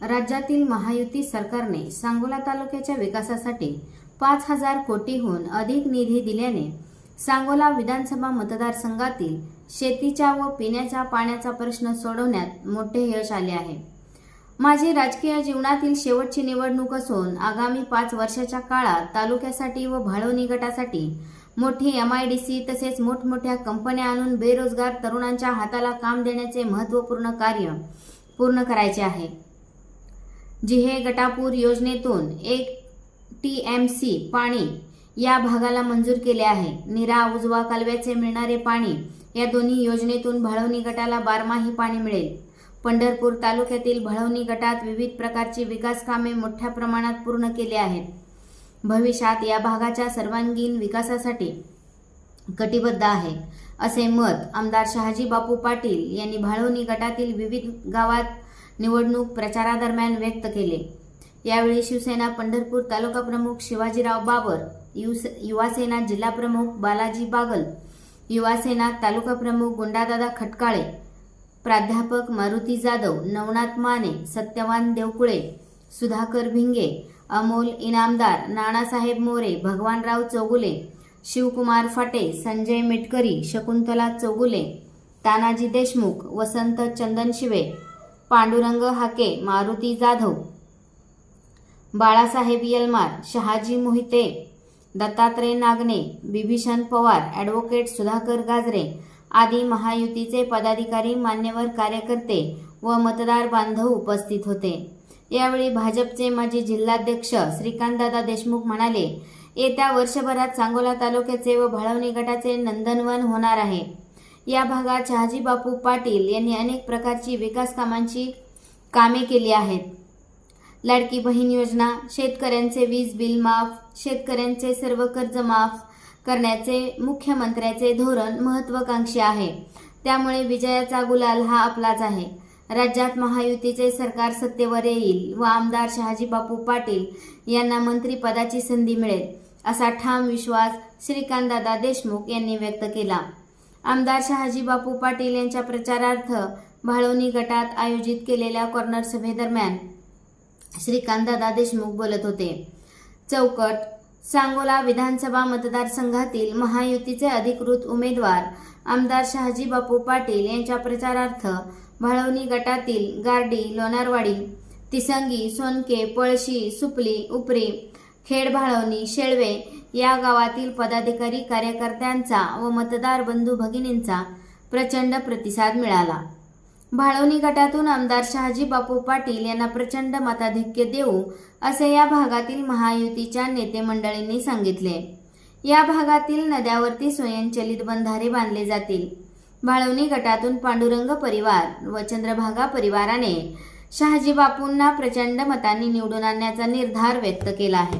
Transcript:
राज्यातील महायुती सरकारने सांगोला तालुक्याच्या विकासासाठी पाच हजार कोटीहून अधिक निधी दिल्याने सांगोला विधानसभा मतदारसंघातील शेतीच्या व पिण्याच्या पाण्याचा प्रश्न सोडवण्यात मोठे यश आले आहे. माझी राजकीय जीवनातील शेवटची निवडणूक असून आगामी पाच वर्षाच्या काळात तालुक्यासाठी व भाळवणी गटासाठी मोठी एम आय डी सी तसेच मोठमोठ्या कंपन्या आणून बेरोजगार तरुणांच्या हाताला काम देण्याचे महत्त्वपूर्ण कार्य पूर्ण करायचे आहे. जिहे गटापूर योजनेतून एक टी एम सी पाणी या भागाला मंजूर केले आहे. निरा उजवा कालव्याचे मिळणारे पाणी या दोन्ही योजनेतून भळवणी गटाला बारमाही पाणी मिळेल. पंढरपूर तालुक्यातील भळवणी गटात विविध प्रकारची विकास कामे मोठ्या प्रमाणात पूर्ण केली आहेत. भविष्यात या भागाच्या सर्वांगीण विकासासाठी कटिबद्ध आहे असे मत आमदार शहाजी बापू पाटील यांनी भाळवणी गटातील विविध गावात निवडणूक प्रचारादरम्यान व्यक्त केले. यावेळी शिवसेना पंढरपूर तालुका प्रमुख शिवाजीराव बाबर युस युवासेना जिल्हा प्रमुख बालाजी बागल युवासेना तालुका प्रमुख गुंडादादा खटकाळे प्राध्यापक मारुती जाधव नवनाथ माने सत्यवान देवकुळे सुधाकर भिंगे अमोल इनामदार नानासाहेब मोरे भगवानराव चौगुले शिवकुमार फाटे संजय मेटकरी शकुंतला चौगुले तानाजी देशमुख वसंत चंदनशिवे पांडुरंग हाके मारुती जाधव. बाळासाहेब यलमार शहाजी मोहिते दत्तात्रय नागने बिभीषण पवार ॲडव्होकेट सुधाकर गाजरे आदी महायुतीचे पदाधिकारी मान्यवर कार्यकर्ते व मतदार बांधव उपस्थित होते. यावेळी भाजपचे माजी जिल्हाध्यक्ष श्रीकांतदादा देशमुख म्हणाले येत्या वर्षभरात सांगोला तालुक्याचे व भाळवणी गटाचे नंदनवन होणार आहे. या भागात शहाजीबापू पाटील यांनी अनेक प्रकारची विकास कामांची कामे केली आहेत. लाडकी बहीण योजना शेतकऱ्यांचे वीज बिल माफ शेतकऱ्यांचे सर्व कर्ज माफ करण्याचे मुख्यमंत्र्याचे धोरण महत्वाकांक्षी आहे. त्यामुळे विजयाचा गुलाल हा आपलाच आहे. राज्यात महायुतीचे सरकार सत्तेवर येईल व आमदार शहाजीबापू पाटील यांना मंत्रिपदाची संधी मिळेल असा ठाम विश्वास श्रीकांतदादा देशमुख यांनी व्यक्त केला. आमदार शहाजी बापू पाटील यांच्या प्रचारार्थ भाळवणी गटात आयोजित केलेल्या कॉर्नर सभेदरम्यान श्रीकांतदादा देशमुख बोलत होते. चौकट सांगोला विधानसभा मतदारसंघातील महायुतीचे अधिकृत उमेदवार आमदार शहाजी बापू पाटील यांच्या प्रचारार्थ भाळवणी गटातील गार्डी लोणारवाडी तिसंगी सोनके पळशी सुपली उपरी खेड भाळवणी शेळवे या गावातील पदाधिकारी कार्यकर्त्यांचा व मतदार बंधू भगिनींचा प्रचंड प्रतिसाद मिळाला. भाळवणी गटातून आमदार शहाजी बापू पाटील यांना प्रचंड मताधिक्य देऊ असे या भागातील महायुतीच्या नेते मंडळींनी सांगितले. या भागातील नद्यावरती स्वयंचलित बंधारे बांधले जातील. भाळवणी गटातून पांडुरंग परिवार व चंद्रभागा परिवाराने शहाजी बापूंना प्रचंड मतांनी निवडून आणण्याचा निर्धार व्यक्त केला आहे.